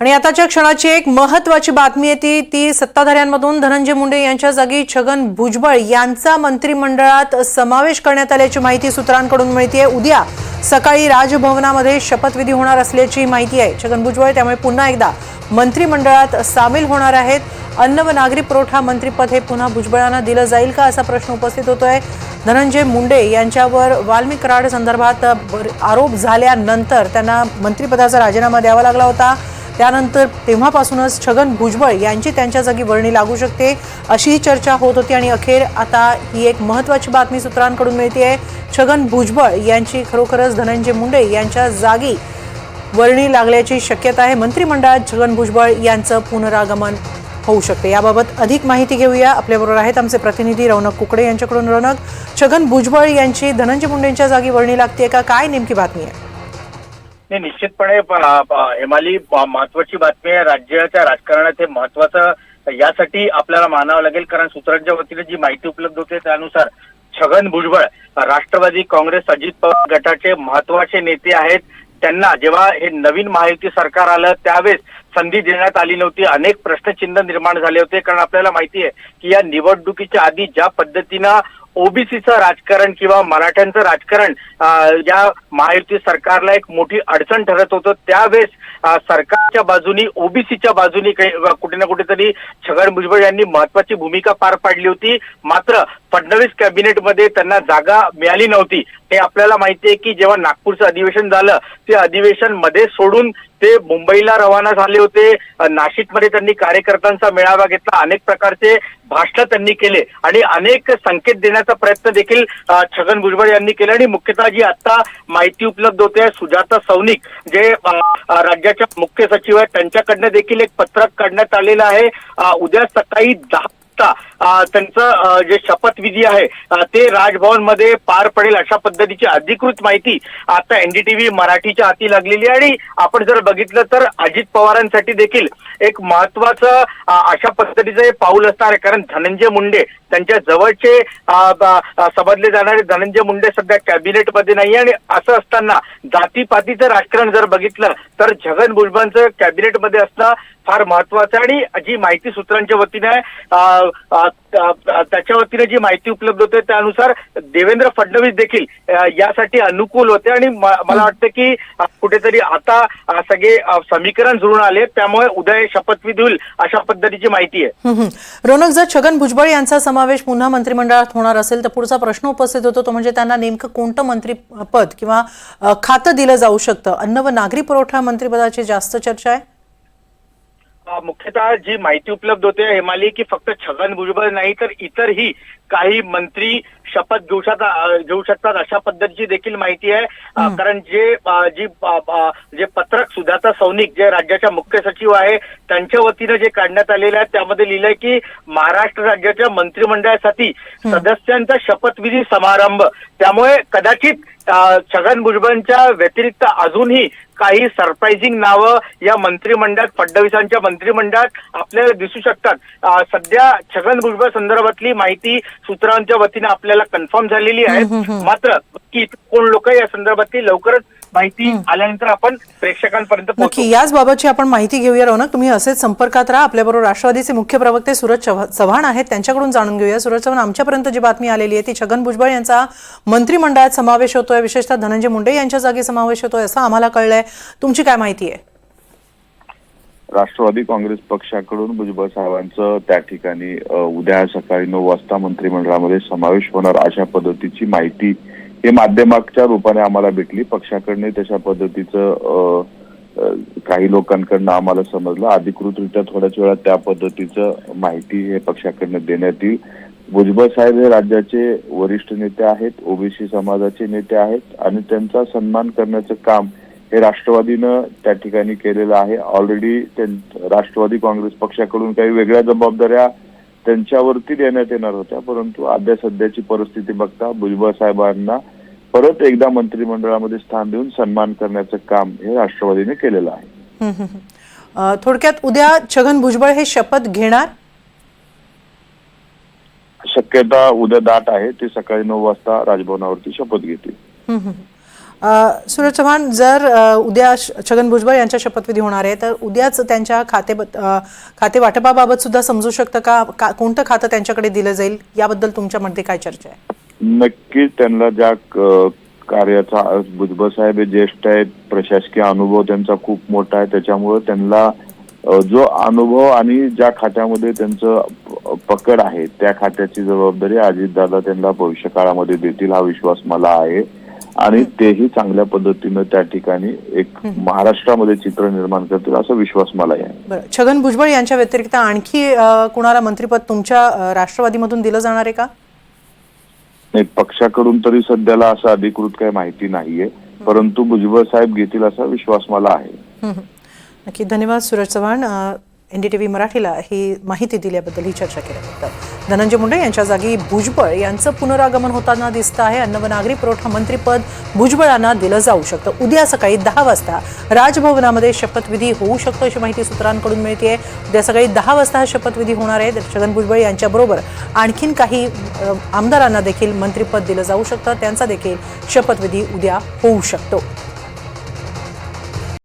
आणि आताच्या क्षणाची एक महत्वाची बातमी आहे ती सत्ताधाऱ्यांमधून धनंजय मुंडे यांच्या जागी छगन भुजबळ यांचा मंत्रिमंडळात समावेश करण्यात आल्याची माहिती सूत्रांकडून मिळते उद्या सकाळी राजभवनामध्ये शपथविधी होणार असल्याची माहिती आहे. छगन भुजबळ त्यामुळे पुन्हा एकदा मंत्रिमंडळात सामील होणार आहेत. अन्न व नागरी पुरवठा मंत्रीपद हे पुन्हा भुजबळांना दिलं जाईल का असा प्रश्न उपस्थित होतोय. धनंजय मुंडे यांच्यावर वाल्मिक कराड संदर्भात आरोप झाल्यानंतर त्यांना मंत्रिपदाचा राजीनामा द्यावा लागला होता. त्यानंतर तेव्हापासूनच छगन भुजबळ यांची त्यांच्या जागी वर्णी लागू शकते अशीही चर्चा होत होती आणि अखेर आता ही एक महत्वाची बातमी सूत्रांकडून मिळते आहे छगन भुजबळ यांची खरोखरच धनंजय मुंडे यांच्या जागी वर्णी लागल्याची शक्यता आहे. मंत्रिमंडळात छगन भुजबळ यांचं पुनरागमन होऊ शकते. याबाबत अधिक माहिती घेऊया. आपल्याबरोबर आहेत आमचे प्रतिनिधी रौनक कुकडे यांच्याकडून. रौनक छगन भुजबळ यांची धनंजय मुंडेंच्या जागी वर्णी लागते का? काय नेमकी बातमी आहे? नाही निश्चितपणे हेमाली महत्वाची बातमी आहे. राज्याच्या राजकारणात हे महत्वाचं यासाठी आपल्याला मानावं लागेल कारण सूत्रांच्या वतीने जी माहिती उपलब्ध होते त्यानुसार छगन भुजबळ राष्ट्रवादी काँग्रेस अजित पवार गटाचे महत्त्वाचे नेते आहेत. त्यांना जेव्हा हे नवीन महायुती सरकार आलं त्यावेळेस संधी देण्यात आली नव्हती. अनेक प्रश्नचिन्ह निर्माण झाले होते कारण आपल्याला माहिती आहे की या निवडणुकीच्या आधी ज्या पद्धतीनं ओबीसीचं राजकारण किंवा मराठ्यांचं राजकारण या महायुती सरकारला एक मोठी अडचण ठरत होतं. त्यावेळेस सरकारच्या बाजूनी ओबीसीच्या बाजूनी काही कुठे ना कुठेतरी छगन भुजबळ यांनी महत्वाची भूमिका पार पाडली होती. मात्र फडणवीस कॅबिनेटमध्ये त्यांना जागा मिळाली नव्हती. हे आपल्याला माहिती आहे की जेव्हा नागपूरचं अधिवेशन झालं ते अधिवेशनमध्ये सोडून ते मुंबईला रवाना झाले होते. नाशिकमध्ये त्यांनी कार्यकर्त्यांचा मेळावा घेतला. अनेक प्रकारचे भाषण त्यांनी केले. आणि अनेक संकेत देण्याचा प्रयत्न देखील छगन भुजबळ यांनी केला. आणि मुख्यतः जी आता माहिती उपलब्ध होते सुजाता सौनिक जे राज्याच्या मुख्य सचिव आहेत त्यांच्याकडनं देखील एक पत्रक काढण्यात आलेलं आहे. उद्या सकाळी दहा वाजता त्यांचं जे शपथविधी आहे ते राजभवनमध्ये पार पडेल अशा पद्धतीची अधिकृत माहिती आता एनडीटीव्ही मराठीच्या हाती लागलेली आहे. आणि आपण जर बघितलं तर अजित पवारांसाठी देखील एक महत्वाचं अशा पद्धतीचं हे पाऊल असणार आहे. कारण धनंजय मुंडे त्यांच्या जवळचे समजले जाणारे धनंजय मुंडे सध्या कॅबिनेटमध्ये नाही आणि असं असताना जातीपातीचं राजकारण जर बघितलं तर छगन भुजबळांचं कॅबिनेटमध्ये असणं फार महत्वाचं आहे. आणि जी माहिती सूत्रांच्या वतीने त्याच्या वतीने जी माहिती उपलब्ध होते त्यानुसार देवेंद्र फडणवीस देखील यासाठी अनुकूल होते. आणि मला वाटतं की कुठेतरी आता सगळे समीकरण जुळून आले. त्यामुळे उदय शपथविधी होईल अशा पद्धतीची माहिती आहे. रोनक जर छगन भुजबळ यांचा समावेश पुन्हा मंत्रिमंडळात होणार असेल तर पुढचा प्रश्न उपस्थित होतो. तो म्हणजे त्यांना नेमकं कोणतं मंत्रीपद किंवा खातं दिलं जाऊ शकतं? अन्न व नागरी पुरवठा मंत्रिपदाची जास्त चर्चा आहे. मुख्यतः जी माहिती उपलब्ध होते हेमाली की फक्त छगन भुजबळ नाही तर इतरही काही मंत्री शपथ घेऊ शकतात घेऊ शकतात अशा पद्धतीची देखील माहिती आहे. कारण जे जी जे पत्रक सुधाता सौनिक जे राज्याच्या मुख्य सचिव आहे त्यांच्या वतीनं जे काढण्यात आलेलं आहे त्यामध्ये लिहिलंय की महाराष्ट्र राज्याच्या मंत्रिमंडळासाठी सदस्यांचा शपथविधी समारंभ. त्यामुळे कदाचित छगन भुजबळांच्या व्यतिरिक्त अजूनही काही सरप्राइझिंग नावं या मंत्रिमंडळात फडणवीसांच्या मंत्रिमंडळात आपल्याला दिसू शकतात. सध्या छगन भुजबळ संदर्भातली माहिती सूत्रांच्या वतीने आपल्याला कन्फर्म झालेली आहे मात्र की कोण लोक या संदर्भातली लवकरच माहिती आल्यानंतर आपण प्रेक्षकांपर्यंत नक्की याच बाबतची आपण माहिती घेऊया रौनक. तुम्ही असेच संपर्कात राहा. आपल्याबरोबर राष्ट्रवादीचे मुख्य प्रवक्ते सूरज चव्हा- चव्हाण आहेत. त्यांच्याकडून जाणून घेऊया. सूरज चव्हाण आमच्यापर्यंत जी बातमी आलेली आहे ती छगन भुजबळ यांचा मंत्रिमंडळात समावेश होतोय. विशेषतः धनंजय मुंडे यांच्या जागी समावेश होतोय असं आम्हाला कळलंय. तुमची काय माहिती आहे? राष्ट्रवादी काँग्रेस पक्षाकडून भुजबळ साहेबांचं त्या ठिकाणी उद्या सकाळी नऊ वाजता मंत्रिमंडळामध्ये समावेश होणार अशा पद्धतीची माहिती हे माध्यमाच्या रूपाने आम्हाला भेटली. पक्षाकडने तशा पद्धतीचं काही लोकांकडनं आम्हाला समजलं. अधिकृतरित्या थोड्याच वेळात त्या पद्धतीचं माहिती हे पक्षाकडनं देण्यात येईल. भुजबळ साहेब हे राज्याचे वरिष्ठ नेते आहेत ओबीसी समाजाचे नेते आहेत आणि त्यांचा सन्मान करण्याचं काम हे राष्ट्रवादीनं त्या ठिकाणी केलेलं आहे. ऑलरेडी राष्ट्रवादी काँग्रेस पक्षाकडून काही वेगळ्या जबाबदाऱ्या त्यांच्यावरती देण्यात येणार होत्या. परंतु अद्या सध्याची परिस्थिती बघता भुजबळ साहेबांना परत एकदा मंत्रिमंडळामध्ये स्थान देऊन सन्मान करण्याचं काम हे राष्ट्रवादीने केलेलं आहे. थोडक्यात उद्या छगन भुजबळ हे शपथ घेणार? शक्यता उद्या दाट आहे. ते सकाळी नऊ वाजता राजभवनावरती शपथ घेतील. सूरज चव्हाण जर उद्या श- छगन भुजबळ यांच्या शपथविधी होणार आहे तर उद्याच त्यांच्या खाते खाते वाटपाबाबत सुद्धा समजू शकतं का? का- कोणतं खातं त्यांच्याकडे दिलं जाईल? याबद्दल तुमच्यामध्ये काय चर्चा आहे? नक्कीच त्यांना ज्या कार्याचा भुजबळ साहेब हे ज्येष्ठ आहेत प्रशासकीय अनुभव त्यांचा खूप मोठा आहे त्याच्यामुळे त्यांना जो अनुभव आणि ज्या खात्यामध्ये त्यांचं प- पकड आहे त्या खात्याची जबाबदारी अजितदादा त्यांना भविष्य काळामध्ये देतील हा विश्वास मला आहे. आणि तेही चांगल्या पद्धतीनं त्या ठिकाणी एक महाराष्ट्रामध्ये चित्र निर्माण करतील असा विश्वास मला आहे. छगन भुजबळ यांच्या व्यतिरिक्त आणखी कुणाला मंत्रिपद तुमच्या राष्ट्रवादीमधून दिलं जाणार आहे का? नाही पक्षाकडून तरी सध्याला असं अधिकृत काही माहिती नाहीये. परंतु भुजबळ साहेब घेतील असा विश्वास मला आहे. नक्की. धन्यवाद Suraj Chavan. N D T V मराठीला ही माहिती दिल्याबद्दल ही चर्चा केल्याबद्दल धनंजय मुंडे यांच्या जागी भुजबळ यांचं पुनरागमन होताना दिसतं आहे. अन्न व नागरी पुरवठा मंत्रीपद भुजबळांना दिलं जाऊ शकतं. उद्या सकाळी दहा वाजता राजभवनामध्ये शपथविधी होऊ शकतो अशी माहिती सूत्रांकडून मिळते उद्या सकाळी दहा वाजता हा शपथविधी होणार आहे. छगन भुजबळ यांच्याबरोबर आणखीन काही आमदारांना देखील मंत्रिपद दिलं जाऊ शकतं. त्यांचा देखील शपथविधी उद्या होऊ शकतो.